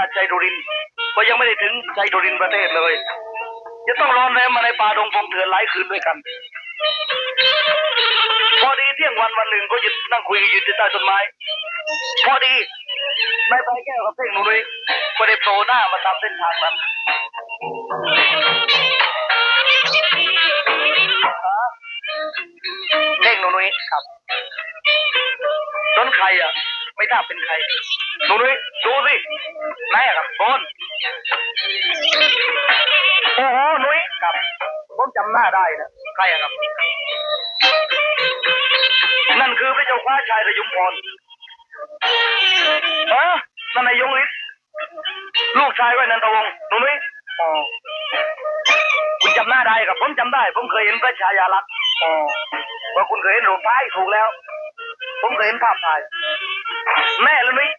าติชัยดุรินทร์ก็ยังไม่ได้ถึงชัยดุรินประเทศเลย จะต้องรอนแรมมาในป่าดงพงเถื่อนหลายคืนด้วยกัน พอดีเที่ยงวันวันหนึ่งก็ยืนนั่งคุยกันอยู่ที่ใต้ต้นไม้ พอดีนายไปแก้วกับเพ่งหนุ่ยก็ได้โผล่หน้ามาตามเส้นทางนั้นเพ่งหนุ่ยครับต้นใครอะ ไม่ทราบเป็นใคร หนุ่ยดูสินายอะครับโอนโอ้โหนุ่ยครับผมจำหน้าได้นะใครอะครับ นั่นคือพระเจ้าฟ้าชายระยุมพรเออนั่นนายยงฤทธิ์ลูกชายไว้นันทวงศ์นุ้ยอ๋อคุณจำหน้าได้ครับ ผมจำได้ ผมเคยเห็นพระชายาลักษณ์อ๋อว่าคุณเคยเห็นรูปถ่ายถูกแล้ว ผมเคยเห็นภาพถ่ายแน่แล้วนุ้ย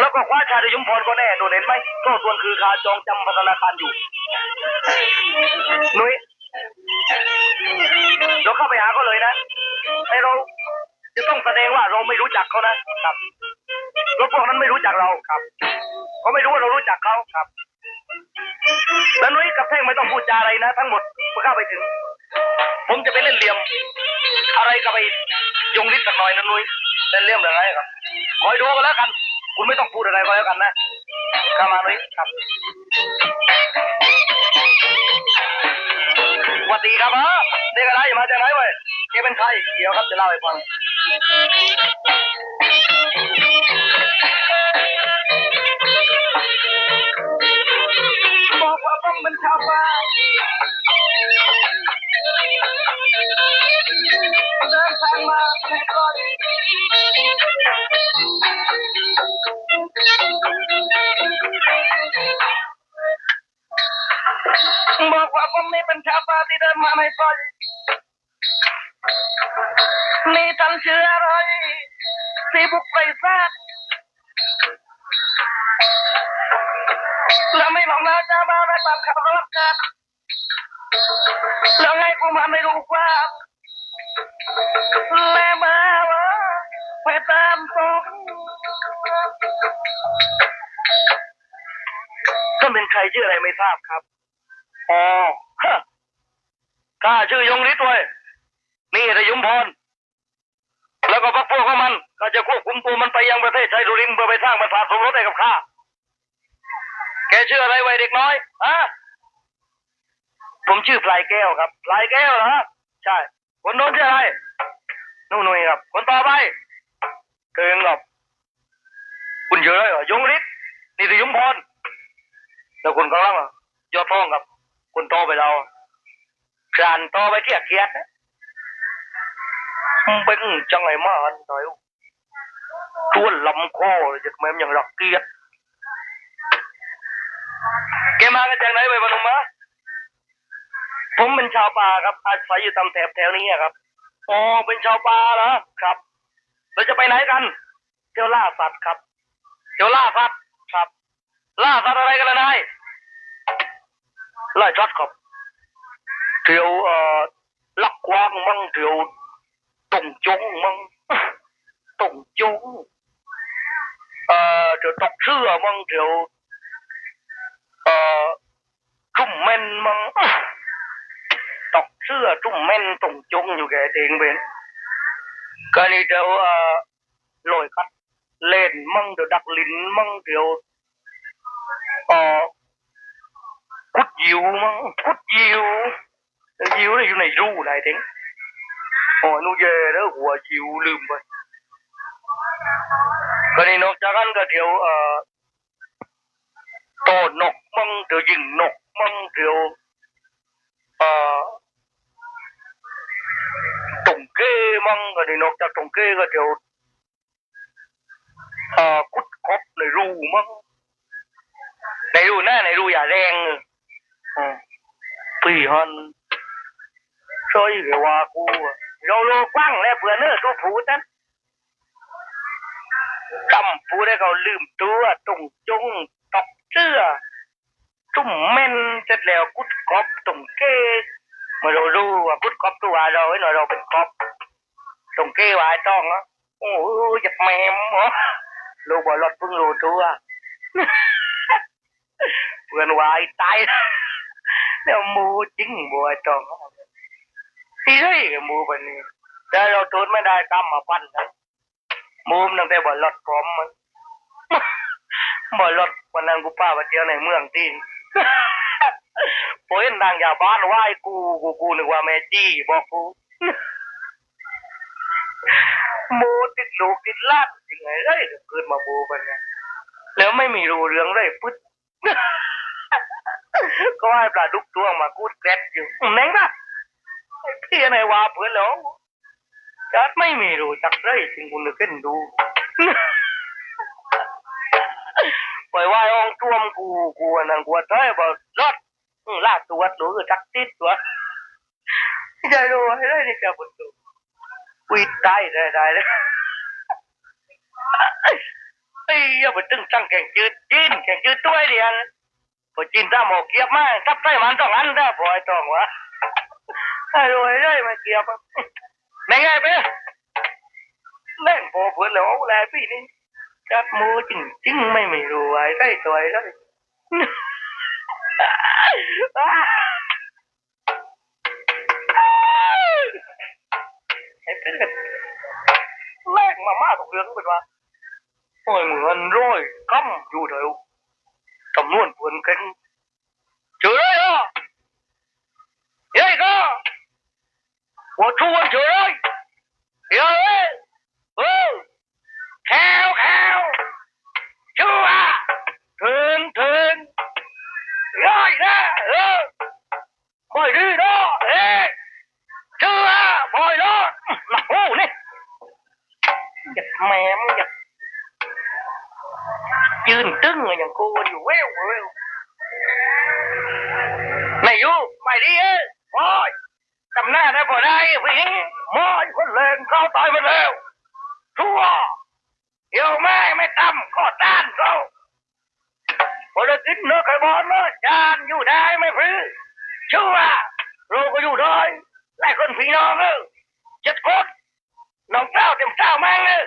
แล้วก็คว้าชายระยุมพรก็แน่หนูเห็นไหมโซ่ส่วนคือคาจองจำพัฒนาการอยู่นุ้ยเราเข้าไปหาเขาเลยนะไอเราจะต้องแสดงว่าเราไม่รู้จักเขานะครับแล้วพวกนั้นไม่รู้จักเราครับเขาไม่รู้ว่าเรารู้จักเขาครับแล้วนุ้ยกับเท่งไม่ต้องพูดจาอะไรนะ ทั้งหมดเมื่อเข้าไปถึง ผมจะไปเล่นเหลี่ยม อะไรกับไอ้ยงฤทธิ์สักหน่อยนะนุ้ย เล่นเลี่ยมอะไรครับคอยดูกันแล้วกัน คุณไม่ต้องพูดอะไรก็แล้วกันนะข้ามานุ้ยครับสวัสดีครับฮะเด็กอะไรมาจากไหนเว้ยแกเป็นใครเดี๋ยวครับจะเล่าให้ฟังบอกว่าผมเป็นชาวบ้าน บอกว่าผมนี่เป็นชาวบ้านที่เดินมาไม่ก่อนนี่ท่านชื่ออะไรที่บุกไปทราบแล้วไม่หลงนะจะมาในปากขับรถกัน แล้วไงกูมาไม่รู้ความแม่มาวะไปตามตรงท่านเป็นใครชื่ออะไรไม่ทราบครับอ๋อฮะข้าชื่อยงฤทธิ์เว้ยนี่ระยุมพร แล้วก็พวกพวกของมันก็จะควบคุมตัวมันไปยังประเทศไชยดุรินทร์เพื่อไปสร้างประสาทสมรสให้กับข้า แกชื่ออะไรไว้เด็กน้อย ฮะ ผมชื่อพลายแก้วครับพลายแก้วเหรอฮะใช่คนโน้นชื่ออะไรนุ่นนุ่ยครับ คนต่อไปเกิงครับคุณชื่ออะไรเหรอยงฤทธิ์นี่ระยุมพรแล้วคุณข้างล่างเหรอยอดทองครับ คุณโตไปเราครานโตไปเทียบเทียดเป็นจังไงมาอันหน่อยตัวลำคอจะแม่มอย่างรักเกียรติแกมากันจากไหนไปบนุมมา ผมเป็นชาวป่าครับ อาศัยอยู่ตามแถบแถวนี้ครับอ๋อเป็นชาวป่าเหรอครับ เราจะไปไหนกัน เที่ยวล่าสัตว์ครับ เที่ยวล่าสัตว์ครับ ล่าสัตว์อะไรกันล่ะนายล่าชัดครับเที่ยวเอ่อลักกวางมั่งเที่ยวตงจงมั่งตงจงเอ่อเที่ยวตกเสื้อมั่งเที่ยวเอ่อจุ่มเม่นมั่ง ตกเสื้อจุ่มเม่นตงจงอยู่แกเองเป็นก็นี่เที่ยวเอ่อลอยคัดเล่นมั่งเที่ยวดักลิ้นมั่งเที่ยวเอ่ เก้มั่งกมั่งเดี๋ยวเอ่อตงเก้มั่งก็นี่นอกจากตรงเก้ก็เดี๋ยวคุดคบในรูมั่งในรูหน้าในรูอย่าแรงอืมปีฮันช่วยเกว่ากูเราโลกว้างแล้วเผื่อเนื้อตัวผูนั่นจำผู้ได้เขาลืมตัวตรงจงตอกเสื้อจุ่มเม่นเสร็จแล้วกุดกอบตรงเก้ เมื่อเรารู้ว่ากุดกอบตัวเราไอ้หน่อยเราเป็นกอบตรงเก้ว่าไอ้ต้องอะโอ้ยจับแมมเหรอรู้บ่รถเพิ่งรู้ตัวเพื่อนวายตายแล้วมูจริงบัวจองที่เฮ้ยมูบันนี้แต่เราทนไม่ได้ตามมาปั้นนะมูมันตั้งแต่บ่รถพร้อมมันบ่รถวันนั้นกูป้าไปเที่ยวในเมืองจีน พอเห็นนางยาบ้านไหว้กูกูกูนึกว่าแม่จี้บอกกูโมติดลูกติดลานจริงไงเอ้ยเกิดมาโมกันไงแล้วไม่มีรู้เรื่องเลยปึ๊ดก็ให้ปลาดุกตัวมากูดแกรดอยู่เน่งนะพี่ไหนว่าเพื่อนแล้วจัดไม่มีรู้จักเลยจริงกูนึกขึ้นดู ปล่อยว่าองท่วมกูกูอันนั่นกูเท่บ่รอดลาดตัวหรือจักติดตัวจะรู้ให้ได้นี่จะบุญดูวิตายได้ได้เลยไอ้ย่าไปตึงจังแข่งจืดจีนแข่งจืดตัวเดียวพอจีนถ้าหมอกเกียบมากทับใส่มันต้องอันได้ปล่อยต้องวะไอ้รวยได้มาเกียบไม่ไงเป้เล่นพอเพื่อนแล้วแลพี่นี่ จับมือจริงจริงๆไม่มีรู้ไว้ได้ตัวไอ้ได้ไอ้เป็นกันแลกมาม่าทุกเรื่องเป็นว่าโอ้ยเหมือนร้อยคำอยู่เดียวจำนวนเพื่อนกันเจอเลยเหรอเฮ้ยก็ว่าชวน คอยดีนะเอ๊ะชัวคอยรอดมาโอ้นี่หยัดแม่มหยัดยืนตึ้งอย่างกูอยู่เว้วเว้วไม่ยู่ไม่ดีเอ้ยพอยจำหน้าได้พอได้ผู้หญิงมอยคนเลงเข้าตายไปแล้วชั่วเดี๋ยวแม่ไม่ตำก็ต้านเขาพอจะกินเนื้อไก่บอลเนื้อจานอยู่ได้ไม่พื้ ชั่วเราก็อยู่ด้ไล่คนพี่น้องเออเจ็ดคนน้องเจ้าเต็มเจ้าแม่งเออ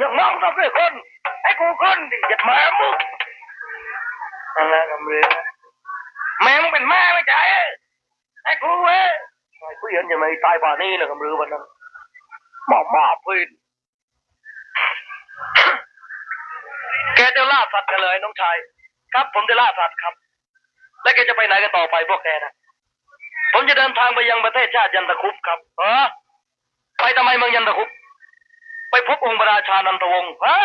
ยังน้องต้องด้วยคนไอ้กูคนดิจะแม่มึงอะไรกันเลยแม่มึงเป็นแม่ไม่ใช่เออไอ้กูเว้ยไอ้กูเห็นยังไม่ตายป่านนี้เลยกับมือวันนั้นหมอมาพื้นแกจะล่าสัตว์กันเลยน้องชายครับผมจะล่าสัตว์ครับ แล้วแกจะไปไหนกันต่อไปพวกแกนะผมจะเดินทางไปยังประเทศชาติยันตะคุปครับเออไปทำไมเมืองยันตะคุปไปพบองค์พระราชานันทวงศ์ฮะ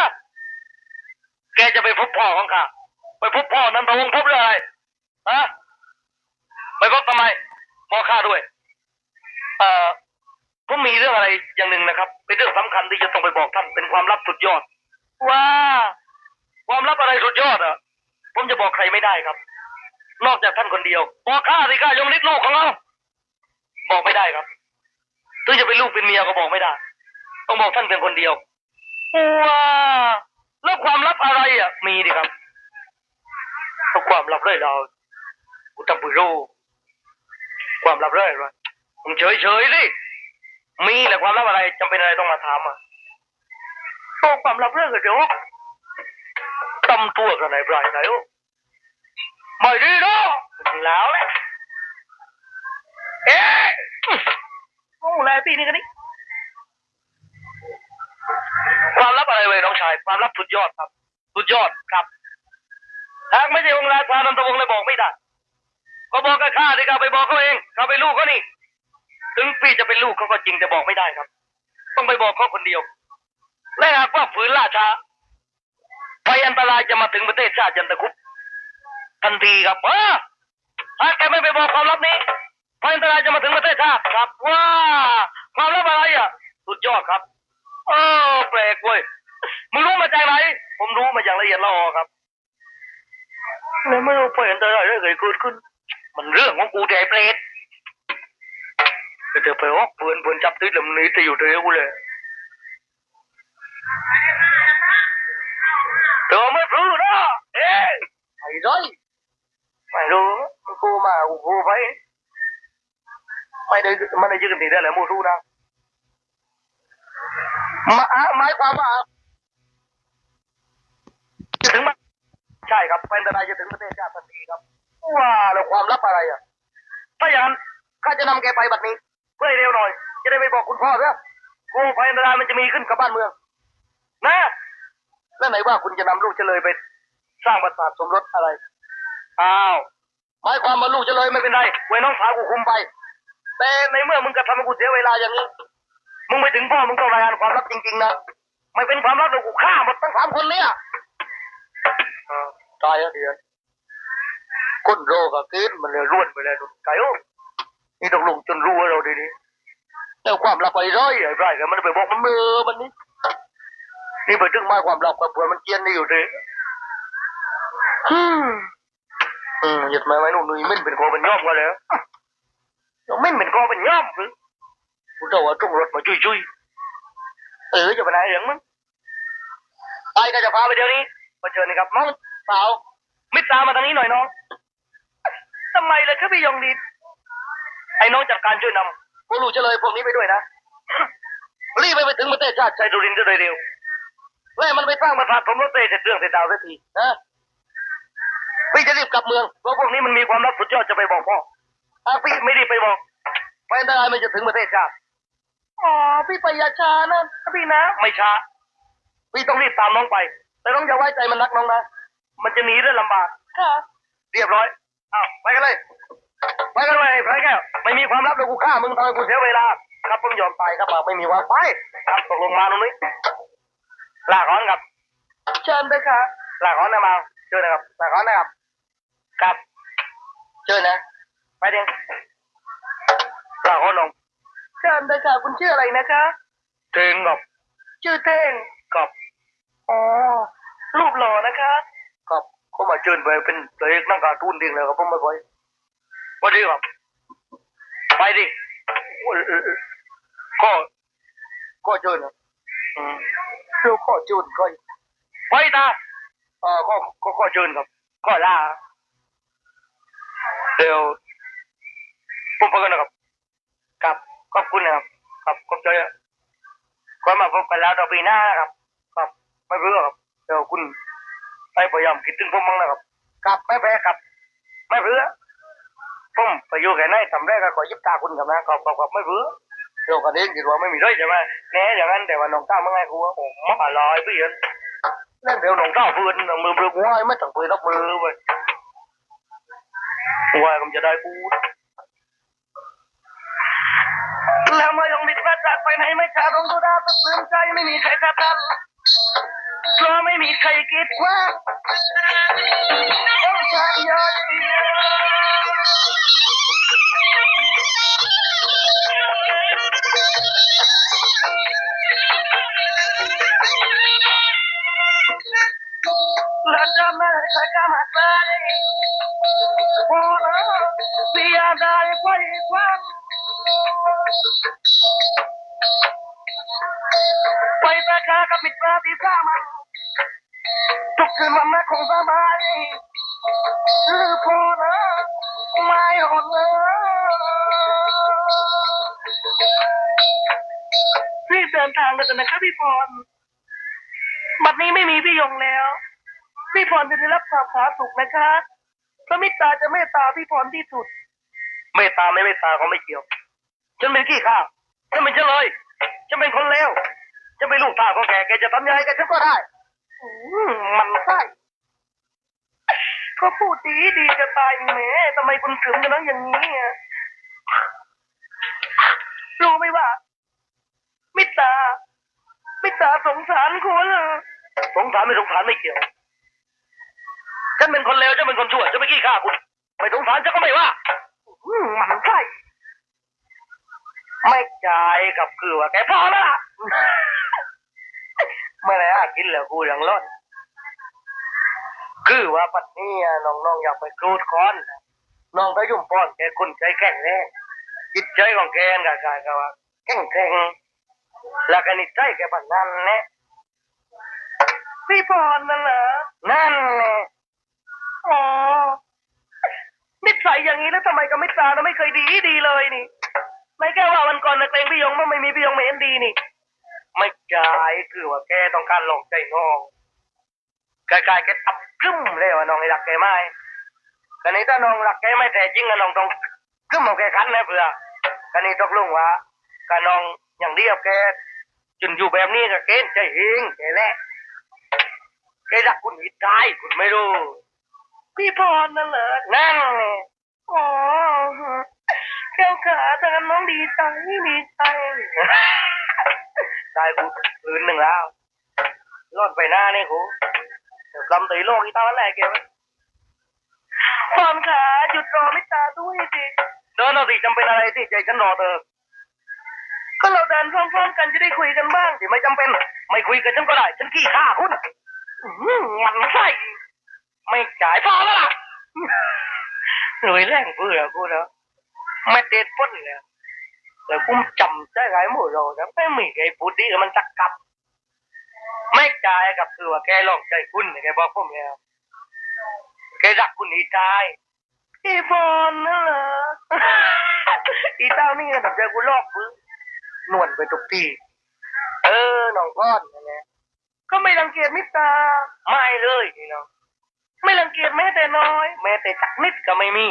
แกจะไปพบพ่อของข้าไปพบพ่อนันทวงศ์พบเรื่องอะไรฮะไปพบทำไมพ่อข้าด้วย เอ่อผมมีเรื่องอะไรอย่างหนึ่งนะครับ เป็นเรื่องสำคัญที่จะต้องไปบอกท่านเป็นความลับสุดยอดว่าความลับอะไรสุดยอดอะ ผมจะบอกใครไม่ได้ครับ นอกจากท่านคนเดียวบอกข้าสิข้ายมนิดลูกของเราบอกไม่ได้ครับถึงจะเป็นลูกเป็นเมียก็บอกไม่ได้ ต้องบอกท่านเป็นคนเดียวว้าแล้วความลับอะไรอะ มีดิครับเอาความลับเลยเราอุตบุโรความลับเลยเรอผมเฉยเฉยสิมีแหละความลับอะไรจำเป็นอะไรต้องมาถามอะโอ้ความลับเรื่องเดี๋ยวตำตัวกันไหนไรไหนโอ้ ไม่ดีเนาะแล้วแหละเอ๊ะโอ้แลปีนี้กันนี่ความลับอะไรเว้ยน้องชายความลับสุดยอดครับ สุดยอดครับหากไม่ใช่องค์ราชานันทวงศ์เลยบอกไม่ได้ก็บอกกับข้าดิครับไปบอกเขาเองเขาเป็นลูกเขานี่ ถึงพี่จะเป็นลูกเขาก็จริงแต่บอกไม่ได้ครับ ต้องไปบอกเขาคนเดียว และหากว่าฝืนล่าช้าภัยอันตรายจะมาถึงประเทศชาติยันตะคุป ทันทีครับเออถ้าแกไม่ไปบอกความลับนี้ภัยอันตรายจะมาถึงประเทศชาติครับว่าความลับอะไรอะ สุดยอดครับ เออแปลกเว้ยมึงรู้มาจากไหนผมรู้มาอย่างละเอียดละออครับแล้วไม่รู้ภัยอันตรายเรื่องอะไรเกิดขึ้น มันเรื่องของกูแต่ไอ้เปรตก็จะไปออกเพื่อนเพื่อนจับตื้อลำนี้แต่อยู่เดียวกูเลยเธอไม่รู้นะเอ๊ะไอ้ร้อย ไม่รู้กูมากูกูไปไม่ได้ไม่ได้ยืนที่ได้แหละมูรู้นะมาหมายความว่าถึงมาใช่ครับแฟนทนายจะถึงประเทศชาติทันทีครับว้าแล้วความลับอะไรอะถ้าอย่างนั้นข้าจะนำแกไปบัดนี้ เพื่อให้เร็วหน่อย จะได้ไปบอกคุณพ่อเถอะโอ้แฟนทนายมันจะมีขึ้นกับบ้านเมือง นะแล้วไหนว่าคุณจะนำลูกเฉลยไป สร้างประสาทสมรสอะไร อ้าวหมายความว่าลูกเฉลยไม่เป็นไรไว้น้องสาวกูคุมไป แต่ในเมื่อมึงกระทำให้กูเสียเวลาอย่างนี้ มึงไปถึงพ่อมึงต้องรายงานความลับจริงๆนะ ไม่เป็นความลับเลยกูฆ่าหมดทั้งสามคนเนี่ยอ้าวตายแล้วเดือนคนโรกับกินมันเลยร่วนไปเลยไก่โอ้นี่ต้องลงจนรู้ว่าเราดีนี้แล้วความลับไปร้อยไอ้ไรกันมันไปบอกมันมือมันนี่นี่ไปถึงไม้ความลับกับเพื่อนมันเกียนนี่อยู่เลย อืมอืมหยุดมาไว้หนุ่มนุ่ยมินเป็นคอเป็นย่อมกันแล้วยังมิ่นเป็นคอเป็นย่อมหรือกูจะว่าจงรถมาจุยจุยๆเออจะไปไหนเหลืองมั้งไปก็จะพาไปเดี๋ยวนี้มาเชิญนี่ครับน้องสาวมิตรตามมาทางนี้หน่อยน้องทำไมเลยครับพี่ยองดีไอ้น้องจัดการช่วยนำพวกลูกเฉลยพวกนี้ไปด้วยนะรีบไปไปถึงประเทศชาติชัยดุรินทร์จะได้เร็วเฮ้ยมันไปสร้างประสาทสมรสเตเสร็จเรื่องเสร็จดาวสักทีนะ พี่จะรีบกลับเมืองเพราะพวกนี้มันมีความลับสุดยอดจะไปบอกพ่อถ้าพี่ไม่รีบไปบอกไปอันตรายมันจะถึงประเทศชาติอ๋อพี่ไปอยาช้านะพี่นะ ไม่ช้าพี่ต้องรีบตามน้องไป แต่น้องอย่าไว้ใจมันนักน้องนะมันจะหนีได้ลำบากค่ะเรียบร้อยอ้าวไปกันเลยไปกันเลยไปแก้วไม่มีความลับเดี๋ยวกูฆ่ามึงทำให้กูเสียเวลา ครับมึงยอมตายครับมาไม่มีวันไปครับตกลงมาตรงนี้ลากร้อนครับ เชิญไปครับลากร้อนนะมาเชิญนะครับลากร้อนนะครับ ครับเชิญนะไปเดี๋ยวลากร้อนลงเชิญไปค่ะคุณชื่ออะไรนะคะเทงครับชื่อเทงครับอ๋อรูปหล่อนะคะ ครับเขามาเชิญไปเป็นพระเอกนั่งการ์ตูนดิ้งเลยครับผมไม่ค่อยวันดีครับไปดิโอ้ยเออเออก็ก็เชิญนะอืมลูกข้อจูนก็ไว้ตาเออข้อข้อข้อจูนครับข้อลา เดี๋ยวผมไปกันนะครับครับขอบคุณนะครับครับขอบใจะก็มาพบกันแล้วต่อปีหน้านะครับครับไม่เบื่อครับเดี๋ยวคุณไปพยายามคิดถึงผมบ้างนะครับครับไม่แพ้ครับ ไม่เบื่อผมไปอยู่แค่ไหนทำได้ก็ขอยิบตาคุณครับนะครับครับครับไม่เบื่อเดี๋ยวกันเองคิดว่าไม่มีเลยใช่ไหมแน่อย่างนั้นแต่ว่าน้องเต้าเมื่อไงกูว่าโอ้มาลอยพี่เห็นเล่นเดี๋ยวน้องเต้าฟืนมือเปลือกว้ายไม่ต้องปืนรับมือไป ว้ายก็จะได้พูดแล้วมื่อยงมิตรมาจากไปไหนไม่ขาดรงดูดาตึกลืมใจไม่มีใครทัดทันเพราะไม่มีใครคิดว่าต้องชายย อดเยี่ยม Raja mereka kamatari Wala Tiada ikhwan Paitaka kapit pati sama Tukun mama kong samari Lupona My honor รีบเดินทางกันเถอะนะคะพี่พร บัดนี้ไม่มีพี่ยงแล้ว พี่พรจะได้รับความผาสุกนะคะพระมิตรตาจะเมตตาพี่พรที่สุด เมตตาไม่เมตตาเขาไม่เกี่ยว ฉันเป็นขี้ข้าฉันเป็นเฉลยฉันเป็นคนเลวฉันเป็นลูกตาของแกแกจะทำยังไงกับฉันก็ได้อืมมันใช่เขาพูดดีดีจะตายแหมทำไมคุณถึงกันน้องอย่างนี้อะรู้ไหมว่า มิตรตามิตรตาสงสารคุณ สงสารไม่สงสารไม่เกี่ยว ฉันเป็นคนเลวฉันเป็นคนชั่วฉันไม่ขี้ข้าคุณไม่สงสารฉันก็ไม่ว่าอืมันใช่ไม่จ่ายกับคือว่าแกพอแล้วล่ะไม่ได้อากินแล้วกูอย่างร้อนคือว่าปัดนี้น้องๆอยากไปครูดคอนน้องก็ยุ่มป้อนแกคนใจแข็งแรงจิตใจของแกนกับการกับว่าแข็งแข็งแล้วก็นิสัยแกปันนั่นแหละ พี่พรนั่นเหรอนั่นแหละอ๋อนิสัยอย่างนี้แล้วทำไมก็ไม่ตาแล้วไม่เคยดีดีเลยนี่ ไม่แก้ว่าวันก่อนนะเกรงพี่ยงมันไม่มีพี่ยงไม่เห็นดีนี่ ไม่จ่ายคือว่าแกต้องการหลอกใจน้องกลายๆแกตับกึ้มเลยว่าน้องไอ้รักแกไม่กันนี้ถ้าน้องรักแกไม่แต่จริงอะน้องต้องกึ้มเอาแกคันนะเพื่อกันนี้ตกลงว่ากันน้องอย่างเดียวแกจนอยู่แบบนี้ก็เกณฑ์ใจเองแกแหละ แกรักคุณวิทย์ได้คุณไม่รู้ พี่พรนั่นเหรอนั่นไงอ๋อแก้วขาทางน้องดีใจดีใจได้กูคืนหนึ่งแล้วรอดไปหน้านี่กูลำตีโลกอีตาแรกเกี่ยวพรขาหยุดรอมิตาด้วยสิเดินเอาสิจำเป็นอะไรที่ใจฉันรอเธอก็เราเดินพร้อมๆกันจะได้คุยกันบ้างสิไม่จำเป็น ไม่คุยกันฉันก็ได้ ฉันขี้ข้าคุณ อื้อหือมันใช่ไม่จ่ายพอแล้วล่ะรวยแรงเพื่อกูเนาะไม่เด็ดพ้นเลยแต่กูจำได้ไรหมดเราแต่ไม่มีใครพูดดีกับมันสักคำไม่จ่ายกับคือว่าแกลองใจคุณแกบอกผมแล้วแกรักคุณอีตายอีบอลนั่นเหรออีเต้านี่นะเจอกูลอกมือนวลไปทุกทีเออน้องก้อนนั่นแหละ ก็ไม่รังเกียจมิตราไม่เลยนี่เนาะไม่รังเกียจแม้แต่น้อย แม้แต่สักนิดก็ไม่มี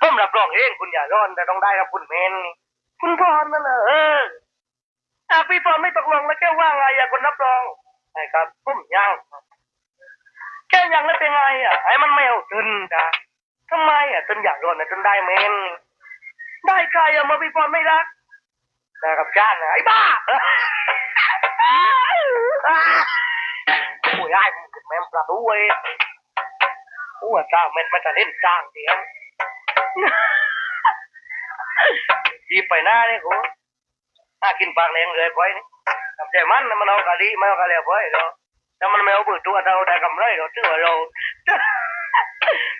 ผมรับรองเองคุณอย่าร้อนแต่ต้องได้รับคุณเมนนี่คุณพรนั่นเหรอเออหากพี่พรไม่ตกลงแล้วแกว่าไงอยากคนรับรองใช่ครับผมยังแกยังแล้วเป็นไงอะไอ้มันไม่เอาจนจ้ะทำไมอะจนอยากร้อนนะจนได้เมนได้ใครอะมาพี่พรไม่รักแต่กับจ้านนะไอ้บ้า โอ้ยไอ้มึงแม่ประตูเว้ยโอ้ยจ้าเม็ดมันจะเล่นจ้างเดียวจีไปหน้านี่กูถ้ากินปากแรงเลยไปนี่ทำใจมันนะมันเอากะดีไม่เอากะเลียไปเนาะถ้ามันไม่เอาเบิดตัวเราได้กำไรเราถือว่าเรา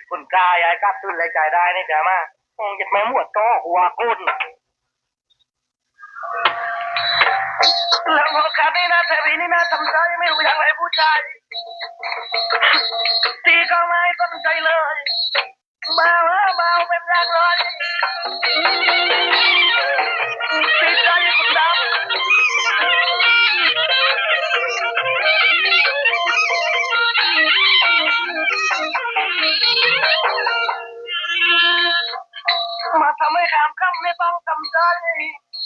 คุณกายายกัดตื้นเลยใจได้นี่จ้ามาคงจะแม่หมวดต่อหัวคุณแล้วพอคานี้ นะแต่วีนี่นะทำใจไม่รู้อย่างไรผู้ชายตีก็ไม่สนใจเลยเมาเออเมาเป็นแรงเลยติดใจคุณดำมาทำให้ขามคำไม่ต้องทำใจ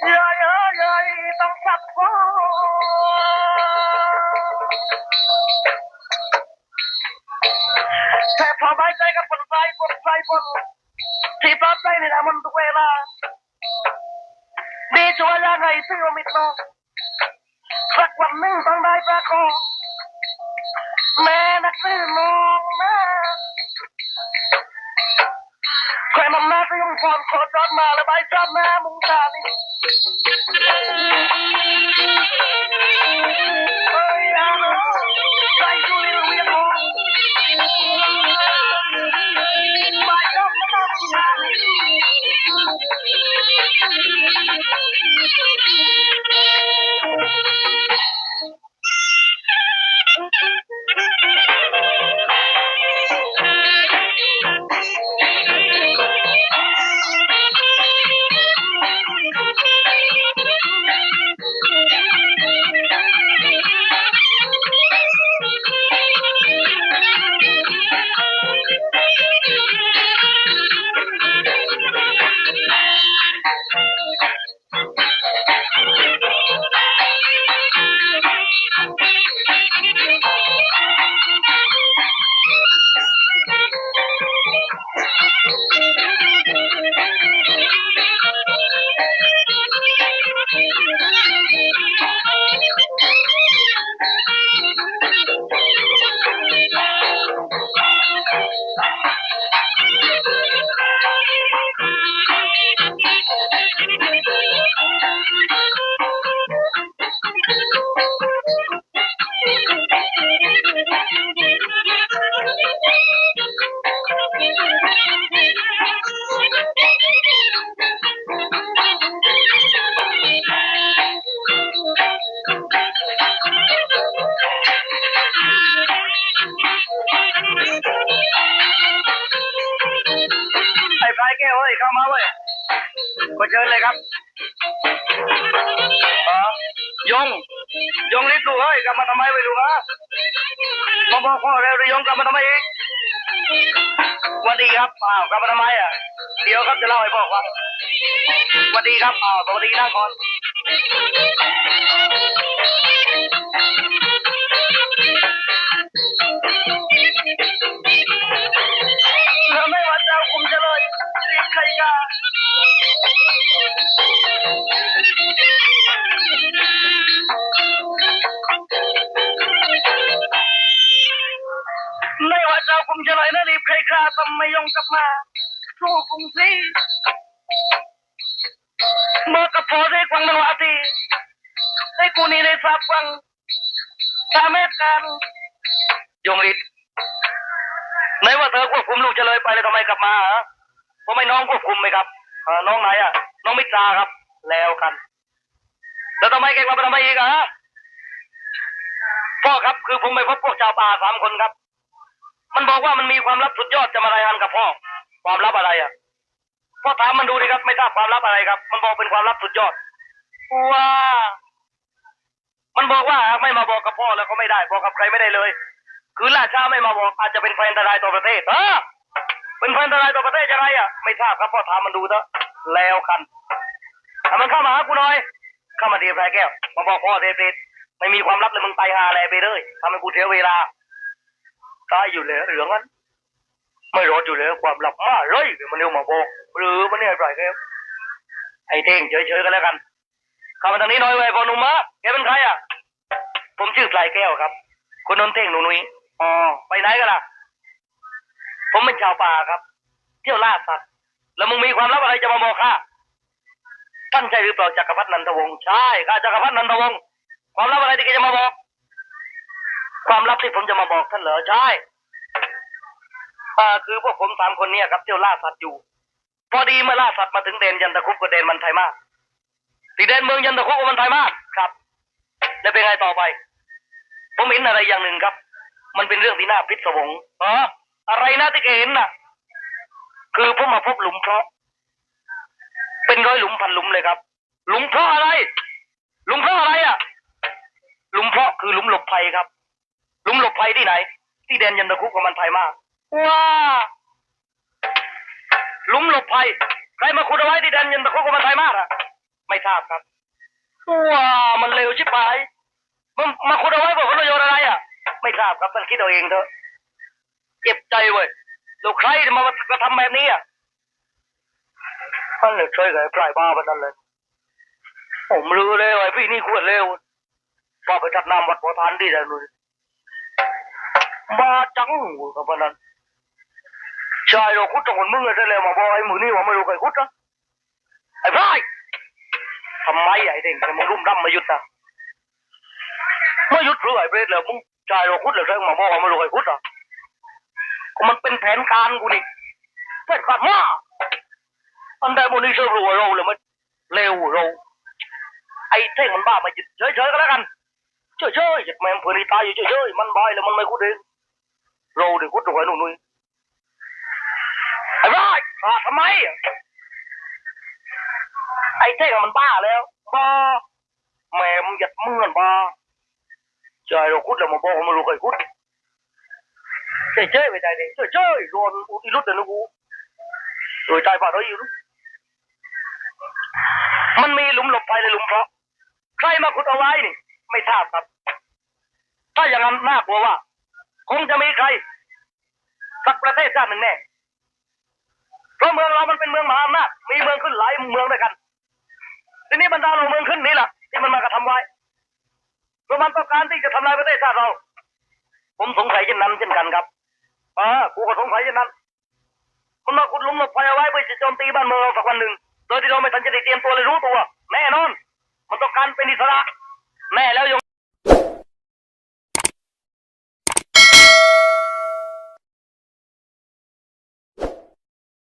ต่ผู้ชายให้ไม่สนใจกับเนื้องแต่นี้นะมีแต่เปล่าเปล่าแต่เปล่ากี้ชั่วชีวิตไม่สุขใจเยอะเยอะเยอะต้องสับฟ้แต่พอใบใจกับคนใจคนใจคนที่ปลอบใจนี่นะมันทุกเวลาดีชัวร์ยังไงซื้อมิตรน้องสักวันหนึ่งต้องได้ประคองแม่นักซื้อน้องนะใครมันมาก็ยังพรโคจรมาแล้วใบจำหน้ามุงตานี่ Bye. เชิญเลยครับอ๋อยง ยงรีบดูเฮ้ยกลับมาทำไมไม่รู้ฮะมาบอกพ่อเร็วเดี๋ยยงกลับมาทำไมอีกสวัสดีครับอ้าวกลับมาทำไมอะ เดี๋ยวครับจะเล่าให้พ่อฟังวัสดีครับอ้าวสวัสดีนั่งก่อน เจ้าคุมจะเลยนะรีบใครกล้าทำไม่ยงกลับมาสู้คุมสิเมื่อกับพอได้ควังมันวาทีให้กูนี่ได้ทราบวังถ้าแม่กันยงฤทธิ์ไหนว่าเธอควบคุมลูกเฉลยไปแล้วทำไมกลับมาฮะเพราะไม่น้องควบคุมไหมครับน้องไหนอะ น้องมิตราครับ แล้วกัน แล้วทำไมแกกลับมาทำไมอีกอะฮะพ่อครับคือผมไปพบพวกชาวป่าสามคนครับ มันบอกว่ามันมีความลับสุดยอดจะมารายงานกับพ่อ ความลับอะไรอะพ่อถามมันดูดิครับ ไม่ทราบความลับอะไรครับ มันบอกเป็นความลับสุดยอดว้ามันบอกว่าไม่มาบอกกับพ่อแล้วก็ไม่ได้ บอกกับใครไม่ได้เลย คือล่าช้าไม่มาบอกอาจจะเป็นภัยอันตรายต่อประเทศเออเป็นภัยอันตรายต่อประเทศยังไงอะไม่ทราบครับพ่อถามมันดูเถอะแล้วกันถ้ามันเข้ามาหากูหน่อยเข้ามาดีไรแก้วมาบอกพ่อเดฟดไม่มีความลับเลยมึงไปหาอะไรไปเลยทำให้กูเสียเวลา ตายอยู่เลยเหลืองนั้น ไม่รอดอยู่เลยความลับมาเลยเดี๋ยวมันเร็วมาบอกหรือมันเนี่ยไรแก้วไอ้เท่งเฉยๆกันแล้วกันเข้ามาทางนี้หน่อยเว้ยพอหนุ่มมาแกเป็นใครอะผมชื่อปลายแก้วครับคนนนเท่งหนูนุ้ยอ๋อไปไหนกันล่ะ ผมเป็นชาวป่าครับ เที่ยวล่าสัตว์แล้วมึงมีความลับอะไรจะมาบอกข้าท่านใช่หรือเปล่าจักรพรรดินันทวงศ์ใช่ข้าจักรพรรดินันทวงศ์ความลับอะไรที่แกจะมาบอก ความลับที่ผมจะมาบอกท่านเหรอใช่คือพวกผมสามคนเนี่ยครับเที่ยวล่าสัตว์อยู่ พอดีเมื่อล่าสัตว์มาถึงเดนยันตะคุกกับเดนมันไทยมากที่เดนเมืองยันตะคุกกับมันไทยมากครับ แล้วเป็นไงต่อไป ผมเห็นอะไรอย่างหนึ่งครับ มันเป็นเรื่องที่น่าพิศวงอ๋ออะไรนะที่แกเห็นน่ะ คือผมมาพบหลุมเพราะ เป็นร้อยหลุมพันหลุมเลยครับ หลุมเพราะอะไร หลุมเพราะอะไรอะ หลุมเพราะคือหลุมหลบภัยครับ ลุมหลบภัยที่ไหน ที่แดนยันตะคุกกับมันไทยมาก ว้าหลุมหลบภัยใครมาขุดเอาไว้ที่แดนยันตะคุกกับมันไทยมากอะไม่ทราบครับว้ามันเร็วชิบหายมึงมาขุดเอาไว้บอกว่าประโยชน์อะไรอะ ไม่ทราบครับท่านคิดเอาเองเถอะเจ็บใจเว้ยแล้วใครจะมากระทำแบบนี้อะมันเลยช่วยกับไอ้ปลายบ้าแบบนั้นเลยผมรู้เลยว่าไอ้พี่นี่ควรเร็วพอไปจัดน้ำวัดพอทานดีแต่นู่น มาจังกับนั้นชายเราคุดตรงคนมึงเลยได้เลยมาบอกไอ้มือนี่ว่าไม่รู้ใครคุดนะไอ้พลายทำไมไอ้เด็กมันรุ่มร่ำมาหยุดอะไม่หยุดหรือไอ้เบรดเลยมึงชายเราคุดเลยใช่มาบอกว่าไม่รู้ใครคุดอะมันเป็นแผนการกูนี่แผนการว่าอันใดโมนี่เชื่อรู้ว่าเราเลยมันเร็วเราไอ้เท่งมันบ้ามาหยุดเฉยๆก็แล้วกันเฉยๆหยุดแม่งเพื่อนตายอยู่เฉยๆมันบายแล้วมันไม่คุดเอง เราเดี๋ยวคุดตรงไหนหนุ่ยไอ้บ้าขาทำไม ไอ้เท่งมันบ้าแล้วบ้าแม่มึงหยัดมือมันบ้า trời rồi cút là một bộ mà rồi phải cút chơi chơi về đây này chơi chơi rồi đi lút rồi nó cú rồi tay vào đó yêu lúc มันมีหลุมหลบภัยในหลุมเพราะ ใครมาขุดเอาไว้นี่ ไม่ทราบครับ ถ้าอย่างนั้นน่ากลัวว่า คงจะมีใคร สักประเทศชาติหนึ่งแน่เพราะเมืองเรามันเป็นเมืองมหาอำนาจมีเมืองขึ้นหลายเมืองด้วยกัน ทีนี้บรรดาเราเมืองขึ้นนี่แหละที่มันมากระทำไว้เพราะมันต้องการที่จะทำลายประเทศชาติเรา ผมสงสัยเช่นนั้นเช่นกันครับอ่ากูก็สงสัยเช่นนั้นมันมาขุดลุมหลบภัยเอาไว้เพื่อจะโจมตีบ้านเมืองเราสักวันหนึ่งโดยที่เราไม่ทันจะได้เตรียมตัวเลยรู้ตัวแน่นอน มันต้องการเป็นอิสระแน่แล้ว